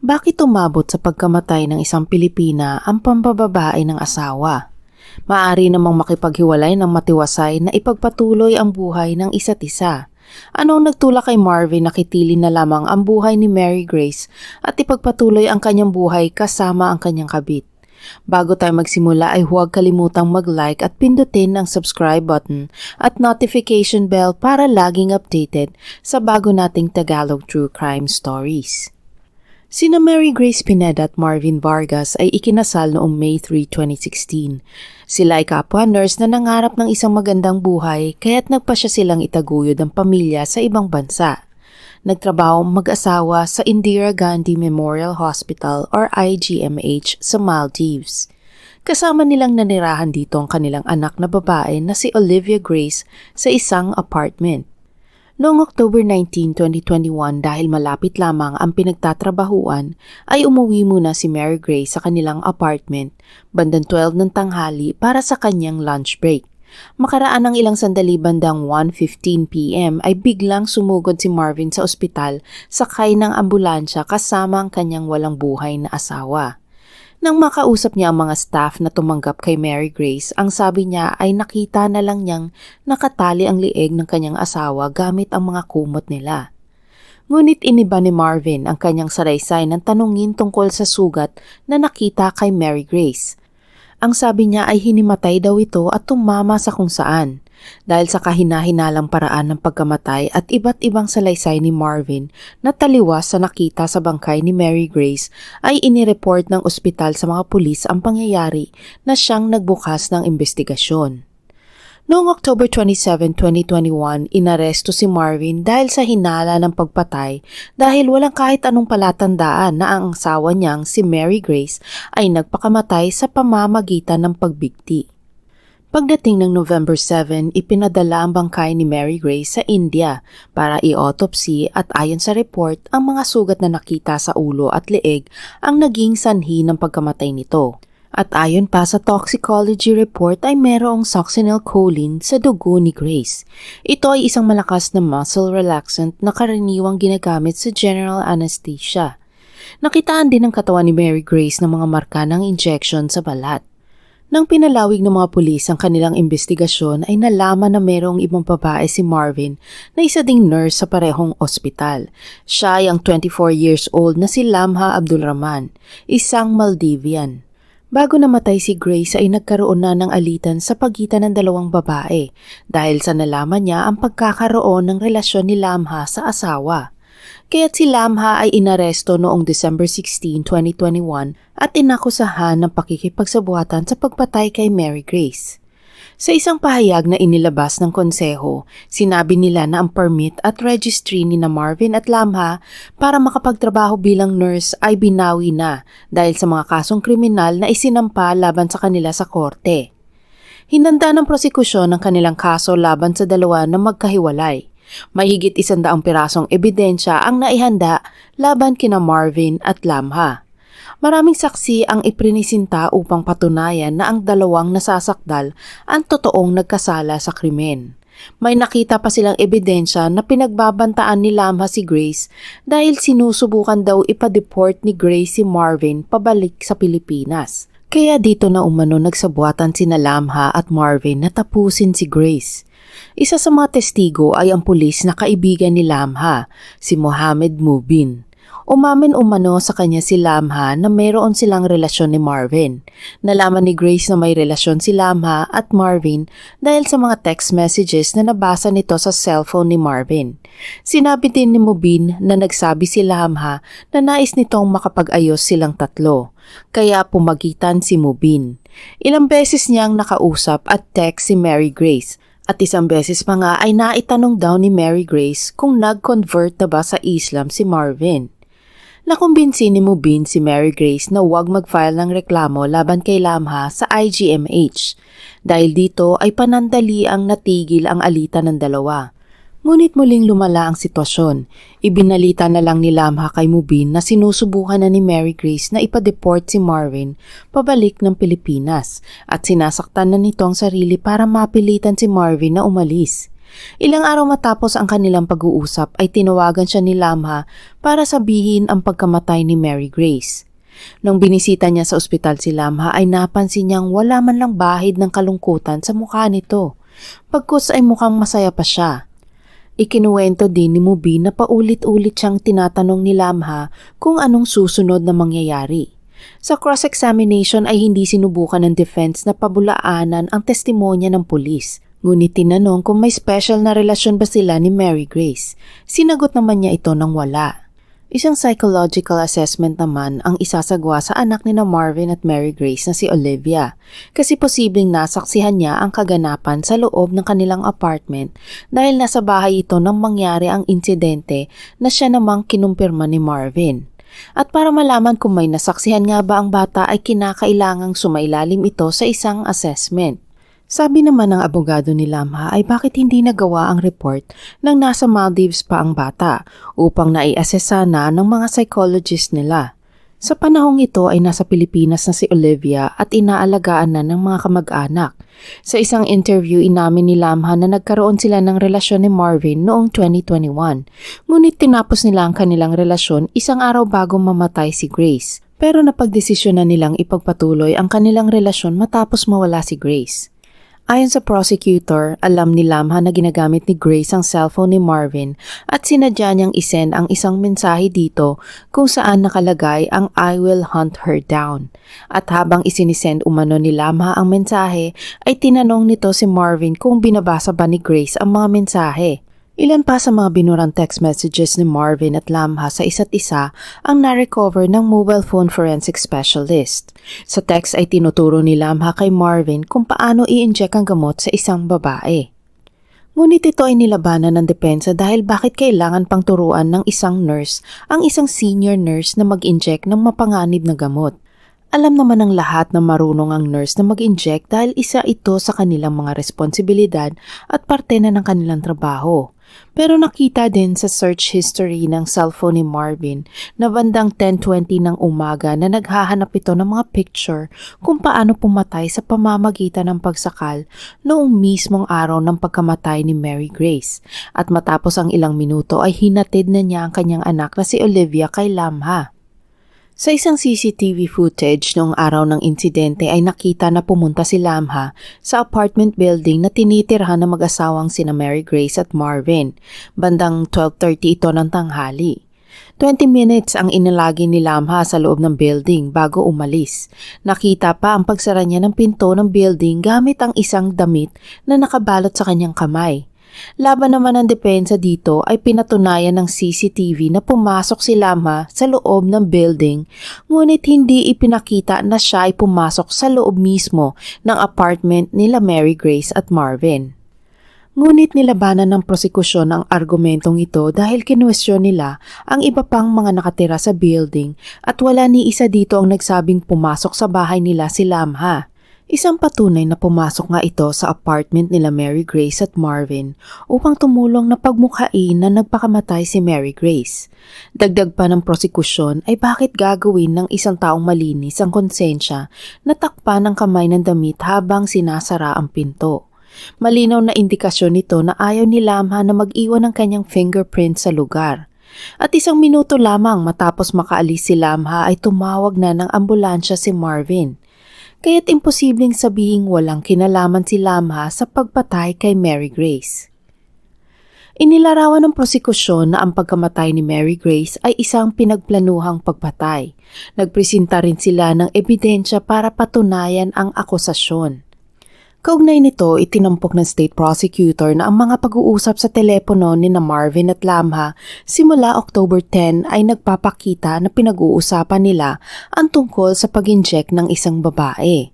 Bakit umabot sa pagkamatay ng isang Pilipina ang pambababae ng asawa? Maari namang makipaghiwalay ng matiwasay na ipagpatuloy ang buhay ng isa't isa. Anong nagtulak kay Marvin na kitilin na lamang ang buhay ni Mary Grace at ipagpatuloy ang kanyang buhay kasama ang kanyang kabit? Bago tayo magsimula ay huwag kalimutang mag-like at pindutin ang subscribe button at notification bell para laging updated sa bago nating Tagalog True Crime Stories. Sina Mary Grace Pineda at Marvin Vargas ay ikinasal noong May 3, 2016. Sila ay kapwa nurse na nangarap ng isang magandang buhay kaya't nagpa siya silang itaguyod ang pamilya sa ibang bansa. Nagtrabaho mag-asawa sa Indira Gandhi Memorial Hospital or IGMH sa Maldives. Kasama nilang nanirahan dito ang kanilang anak na babae na si Olivia Grace sa isang apartment. Noong October 19, 2021 dahil malapit lamang ang pinagtatrabahuan, ay umuwi muna si Mary Grace sa kanilang apartment bandang 12 ng tanghali para sa kanyang lunch break. Makaraan ng ilang sandali bandang 1.15pm ay biglang sumugod si Marvin sa ospital sakay ng ambulansya kasama ang kanyang walang buhay na asawa. Nang makausap niya ang mga staff na tumanggap kay Mary Grace, ang sabi niya ay nakita na lang niyang nakatali ang lieg ng kanyang asawa gamit ang mga kumot nila. Ngunit iniba ni Marvin ang kanyang saraysay ng tanungin tungkol sa sugat na nakita kay Mary Grace. Ang sabi niya ay hinimatay daw ito at tumama sa kung saan. Dahil sa kahinahinalang paraan ng pagkamatay at iba't ibang salaysay ni Marvin na taliwas sa nakita sa bangkay ni Mary Grace ay inireport ng ospital sa mga pulis ang pangyayari na siyang nagbukas ng investigasyon. Noong October 27, 2021, inaresto si Marvin dahil sa hinala ng pagpatay dahil walang kahit anong palatandaan na ang asawa niyang si Mary Grace ay nagpakamatay sa pamamagitan ng pagbigti. Pagdating ng November 7, ipinadala ang bangkay ni Mary Grace sa India para i-autopsy at ayon sa report, ang mga sugat na nakita sa ulo at leeg ang naging sanhi ng pagkamatay nito. At ayon pa sa toxicology report ay merong succinylcholine sa dugo ni Grace. Ito ay isang malakas na muscle relaxant na karaniwang ginagamit sa general anesthesia. Nakitaan din ang katawan ni Mary Grace ng mga marka ng injection sa balat. Nang pinalawig ng mga pulis ang kanilang investigasyon ay nalaman na merong ibang babae si Marvin na isa ding nurse sa parehong ospital. Siya ay ang 24 years old na si Lamha Abdulrahman, isang Maldivian. Bago namatay si Grace ay nagkaroon na ng alitan sa pagitan ng dalawang babae dahil sa nalaman niya ang pagkakaroon ng relasyon ni Lamha sa asawa. Kaya't si Lamha ay inaresto noong December 16, 2021 at inakusahan ng pakikipagsabuhatan sa pagpatay kay Mary Grace. Sa isang pahayag na inilabas ng konseho, sinabi nila na ang permit at registry ni na Marvin at Lamha para makapagtrabaho bilang nurse ay binawi na dahil sa mga kasong kriminal na isinampa laban sa kanila sa korte. Hinanda ng prosekusyon ang kanilang kaso laban sa dalawa na magkahiwalay. May higit isandaang pirasong ebidensya ang naihanda laban kina Marvin at Lamha. Maraming saksi ang iprinisinta upang patunayan na ang dalawang nasasakdal ang totoong nagkasala sa krimen. May nakita pa silang ebidensya na pinagbabantaan ni Lamha si Grace dahil sinusubukan daw ipa-deport ni Grace si Marvin pabalik sa Pilipinas. Kaya dito na umano nagsabuatan sina Lamha at Marvin na tapusin si Grace. Isa sa mga testigo ay ang pulis na kaibigan ni Lamha, si Mohamed Mubin. Umamin umano sa kanya si Lamha na mayroon silang relasyon ni Marvin. Nalaman ni Grace na may relasyon si Lamha at Marvin dahil sa mga text messages na nabasa nito sa cellphone ni Marvin. Sinabi din ni Mubin na nagsabi si Lamha na nais nitong makapag-ayos silang tatlo. Kaya pumagitan si Mubin. Ilang beses niyang nakausap at text si Mary Grace at isang beses pa nga ay naitanong daw ni Mary Grace kung nag-convert na ba sa Islam si Marvin. Nakumbinsi ni Mubin si Mary Grace na huwag mag-file ng reklamo laban kay Lamha sa IGMH dahil dito ay panandali ang natigil ang alitan ng dalawa. Ngunit muling lumala ang sitwasyon. Ibinalita na lang ni Lamha kay Mubin na sinusubukan na ni Mary Grace na ipa-deport si Marvin pabalik ng Pilipinas at sinasaktan na nito ang sarili para mapilitan si Marvin na umalis. Ilang araw matapos ang kanilang pag-uusap ay tinawagan siya ni Lamha para sabihin ang pagkamatay ni Mary Grace. Nang binisita niya sa ospital si Lamha ay napansin niyang wala man lang bahid ng kalungkutan sa mukha nito. Pagkus ay mukhang masaya pa siya. Ikinuwento din ni Mubi na paulit-ulit siyang tinatanong ni Lamha kung anong susunod na mangyayari. Sa cross-examination ay hindi sinubukan ng defense na pabulaanan ang testimonya ng pulis. Ngunit tinanong kung may special na relasyon ba sila ni Mary Grace. Sinagot naman niya ito ng wala. Isang psychological assessment naman ang isasagwa sa anak ni na Marvin at Mary Grace na si Olivia kasi posibleng nasaksihan niya ang kaganapan sa loob ng kanilang apartment dahil nasa bahay ito nang mangyari ang insidente na siya namang kinumpirma ni Marvin. At para malaman kung may nasaksihan nga ba ang bata ay kinakailangang sumailalim ito sa isang assessment. Sabi naman ng abogado ni Lamha ay bakit hindi nagawa ang report nang nasa Maldives pa ang bata upang nai-assessa na ng mga psychologist nila. Sa panahong ito ay nasa Pilipinas na si Olivia at inaalagaan na ng mga kamag-anak. Sa isang interview inamin ni Lamha na nagkaroon sila ng relasyon ni Marvin noong 2021. Ngunit tinapos nila ang kanilang relasyon isang araw bago mamatay si Grace. Pero napagdesisyon na nilang ipagpatuloy ang kanilang relasyon matapos mawala si Grace. Ayon sa prosecutor, alam ni Lamha na ginagamit ni Grace ang cellphone ni Marvin at sinadya niyang isend ang isang mensahe dito kung saan nakalagay ang I will hunt her down. At habang isinisend umano ni Lamha ang mensahe, ay tinanong nito si Marvin kung binabasa ba ni Grace ang mga mensahe. Ilan pa sa mga binurang text messages ni Marvin at Lamha sa isa't isa ang na-recover ng mobile phone forensic specialist. Sa text ay tinuturo ni Lamha kay Marvin kung paano i-inject ang gamot sa isang babae. Ngunit ito ay nilabanan ng depensa dahil bakit kailangan pang turuan ng isang nurse ang isang senior nurse na mag-inject ng mapanganib na gamot. Alam naman ng lahat na marunong ang nurse na mag-inject dahil isa ito sa kanilang mga responsibilidad at parte na ng kanilang trabaho. Pero nakita din sa search history ng cellphone ni Marvin na bandang 10.20 ng umaga na naghahanap ito ng mga picture kung paano pumatay sa pamamagitan ng pagsakal noong mismong araw ng pagkamatay ni Mary Grace. At matapos ang ilang minuto ay hinatid na niya ang kanyang anak na si Olivia kay Lamha. Sa isang CCTV footage noong araw ng insidente ay nakita na pumunta si Lamha sa apartment building na tinitirhan ng mag-asawang sina Mary Grace at Marvin. Bandang 12.30 ito ng tanghali. 20 minutes ang inilagi ni Lamha sa loob ng building bago umalis. Nakita pa ang pagsara niya ng pinto ng building gamit ang isang damit na nakabalot sa kanyang kamay. Laban naman ng depensa dito ay pinatunayan ng CCTV na pumasok si Lamha sa loob ng building ngunit hindi ipinakita na siya ay pumasok sa loob mismo ng apartment nila Mary Grace at Marvin. Ngunit nilabanan ng prosekusyon ang argumentong ito dahil kinwestiyon nila ang iba pang mga nakatira sa building at wala ni isa dito ang nagsabing pumasok sa bahay nila si Lamha. Isang patunay na pumasok nga ito sa apartment nila Mary Grace at Marvin upang tumulong na pagmukhain na nagpakamatay si Mary Grace. Dagdag pa ng prosekusyon ay bakit gagawin ng isang taong malinis ang konsensya na takpan ng kamay ng damit habang sinasara ang pinto. Malinaw na indikasyon nito na ayaw ni Lamha na mag-iwan ng kanyang fingerprint sa lugar. At isang minuto lamang matapos makaalis si Lamha ay tumawag na ng ambulansya si Marvin kaya't imposibleng sabihing walang kinalaman si Lamha sa pagpatay kay Mary Grace. Inilarawan ng prosekusyon na ang pagkamatay ni Mary Grace ay isang pinagplanuhang pagpatay. Nagpresenta rin sila ng ebidensya para patunayan ang akusasyon. Kaugnay nito, itinampok ng state prosecutor na ang mga pag-uusap sa telepono ni na Marvin at Lamha simula October 10 ay nagpapakita na pinag-uusapan nila ang tungkol sa pag-inject ng isang babae.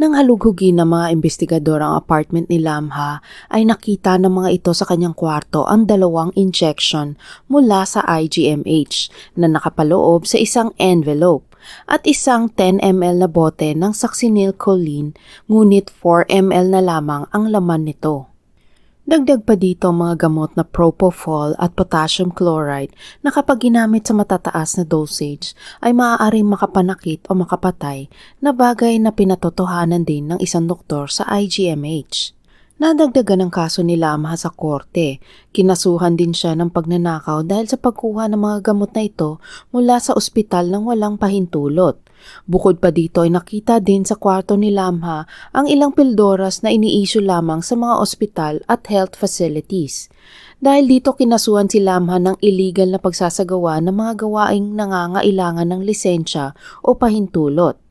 Nang halughugin ng mga investigador ang apartment ni Lamha, ay nakita ng mga ito sa kanyang kwarto ang dalawang injection mula sa IGMH na nakapaloob sa isang envelope at isang 10 ml na bote ng succinylcholine ngunit 4 ml na lamang ang laman nito. Dagdag pa dito mga gamot na propofol at potassium chloride na kapag ginamit sa matataas na dosage ay maaaring makapanakit o makapatay na bagay na pinatotohanan din ng isang doktor sa IGMH. Nadagdagan ang kaso ni Lamha sa korte. Kinasuhan din siya ng pagnanakaw dahil sa pagkuha ng mga gamot na ito mula sa ospital ng walang pahintulot. Bukod pa dito ay nakita din sa kwarto ni Lamha ang ilang pildoras na iniisyu lamang sa mga ospital at health facilities. Dahil dito kinasuhan si Lamha ng illegal na pagsasagawa ng mga gawaing nangangailangan ng lisensya o pahintulot.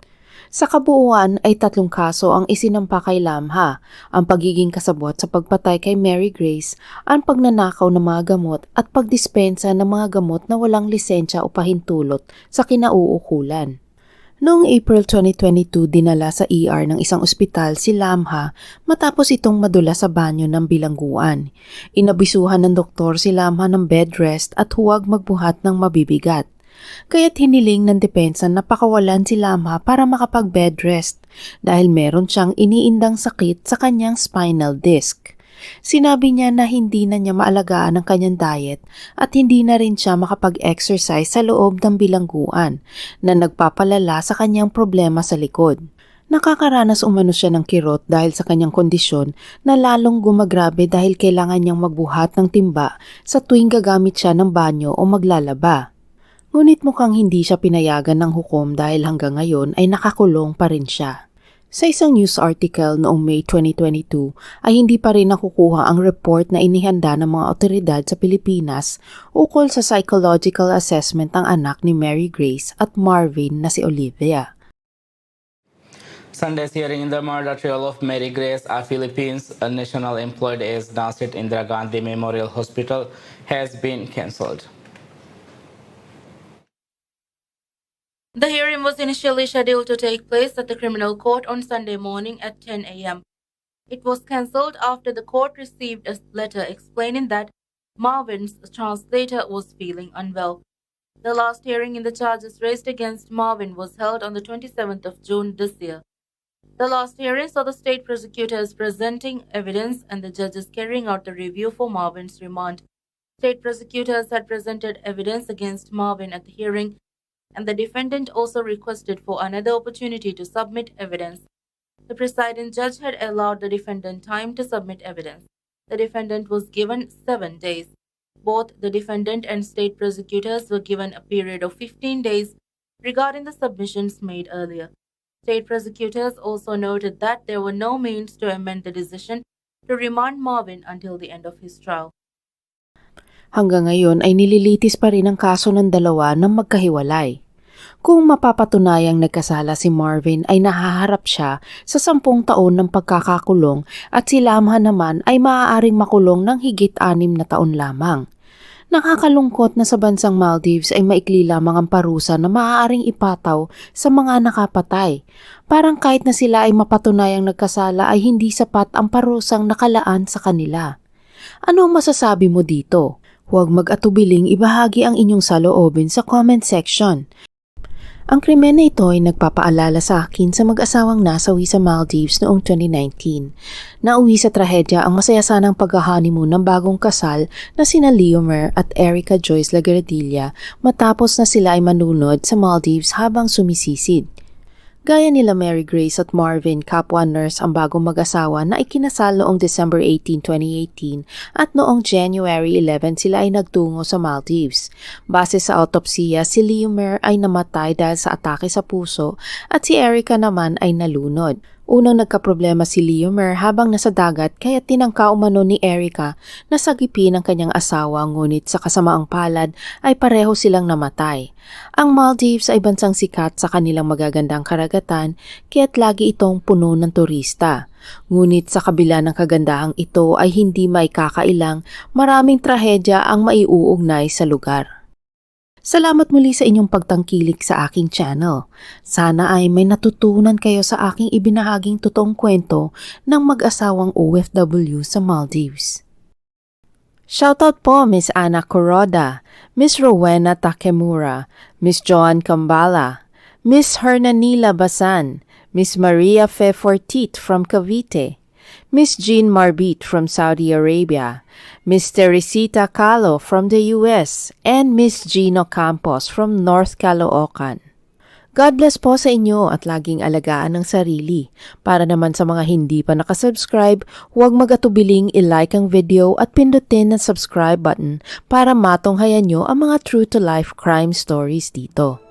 Sa kabuuan ay tatlong kaso ang isinampa kay Lamha, ang pagiging kasabot sa pagpatay kay Mary Grace, ang pagnanakaw ng mga gamot at pagdispensa ng mga gamot na walang lisensya o pahintulot sa kinauukulan. Noong April 2022, dinala sa ER ng isang ospital si Lamha matapos itong madula sa banyo ng bilangguan. Inabisuhan ng doktor si Lamha ng bed rest at huwag magbuhat ng mabibigat. Kaya't hiniling ng depensa na pakawalan si Lamha para makapag-bed rest dahil meron siyang iniindang sakit sa kanyang spinal disc. Sinabi niya na hindi na niya maalagaan ang kanyang diet at hindi na rin siya makapag-exercise sa loob ng bilangguan na nagpapalala sa kanyang problema sa likod. Nakakaranas umano siya ng kirot dahil sa kanyang kondisyon na lalong gumagrabe dahil kailangan niyang magbuhat ng timba sa tuwing gagamit siya ng banyo o maglalaba. Ngunit mukhang hindi siya pinayagan ng hukom dahil hanggang ngayon ay nakakulong pa rin siya. Sa isang news article noong May 2022 ay hindi pa rin nakukuha ang report na inihanda ng mga otoridad sa Pilipinas ukol sa psychological assessment ng anak ni Mary Grace at Marvin na si Olivia. Sunday's hearing in the murder trial of Mary Grace, a Philippines a national employed as Nasir Indira Gandhi Memorial Hospital, has been cancelled. The hearing was initially scheduled to take place at the criminal court on Sunday morning at 10 a.m. It was cancelled after the court received a letter explaining that Marvin's translator was feeling unwell. The last hearing in the charges raised against Marvin was held on the 27th of June this year. The last hearing saw the state prosecutors presenting evidence and the judges carrying out the review for Marvin's remand. State prosecutors had presented evidence against Marvin at the hearing and the defendant also requested for another opportunity to submit evidence. The presiding judge had allowed the defendant time to submit evidence. The defendant was given seven days. Both the defendant and state prosecutors were given a period of 15 days regarding the submissions made earlier. State prosecutors also noted that there were no means to amend the decision to remand Marvin until the end of his trial. Hanggang ngayon ay nililitis pa rin ang kaso ng dalawa ng magkahiwalay. Kung mapapatunayang nagkasala si Marvin ay nahaharap siya sa sampung taon ng pagkakakulong at si Lamha naman ay maaaring makulong ng higit anim na taon lamang. Nakakalungkot na sa bansang Maldives ay maikli lamang ang parusa na maaaring ipataw sa mga nakapatay. Parang kahit na sila ay mapatunayang nagkasala ay hindi sapat ang parusang nakalaan sa kanila. Ano ang masasabi mo dito? Huwag mag-atubiling ibahagi ang inyong saloobin sa comment section. Ang krimen na ito ay nagpapaalala sa akin sa mag-asawang nasawi sa Maldives noong 2019. Nauwi sa trahedya ang masaya sanang paghahoneymoon ng bagong kasal na sina Leomer at Erica Joyce Lagradilla matapos na sila ay manunod sa Maldives habang sumisisid. Gaya nila Mary Grace at Marvin, kapwa nurse ang bagong mag-asawa na ikinasal noong December 18, 2018 at noong January 11 sila ay nagtungo sa Maldives. Base sa autopsiya, si Leomer ay namatay dahil sa atake sa puso at si Erica naman ay nalunod. Unang nagkaproblema si Leomer habang nasa dagat kaya tinangka umano ni Erica na sagipin ang kanyang asawa ngunit sa kasamaang palad ay pareho silang namatay. Ang Maldives ay bansang sikat sa kanilang magagandang karagatan kaya't lagi itong puno ng turista. Ngunit sa kabila ng kagandahang ito ay hindi may kakailang maraming trahedya ang maiuugnay sa lugar. Salamat muli sa inyong pagtangkilik sa aking channel. Sana ay may natutunan kayo sa aking ibinahaging totoong kwento ng mag-asawang OFW sa Maldives. Shoutout po Miss Anna Kuroda, Miss Rowena Takemura, Miss Joan Kambala, Miss Hernanila Basan, Miss Maria Fefortit from Cavite, Miss Jean Marbit from Saudi Arabia, Miss Teresita Calo from the US, and Miss Gino Campos from North Caloocan. God bless po sa inyo at laging alagaan ng sarili. Para naman sa mga hindi pa nakasubscribe, huwag magatubiling i-like ang video at pindutin ang subscribe button para matunghayan nyo ang mga true-to-life crime stories dito.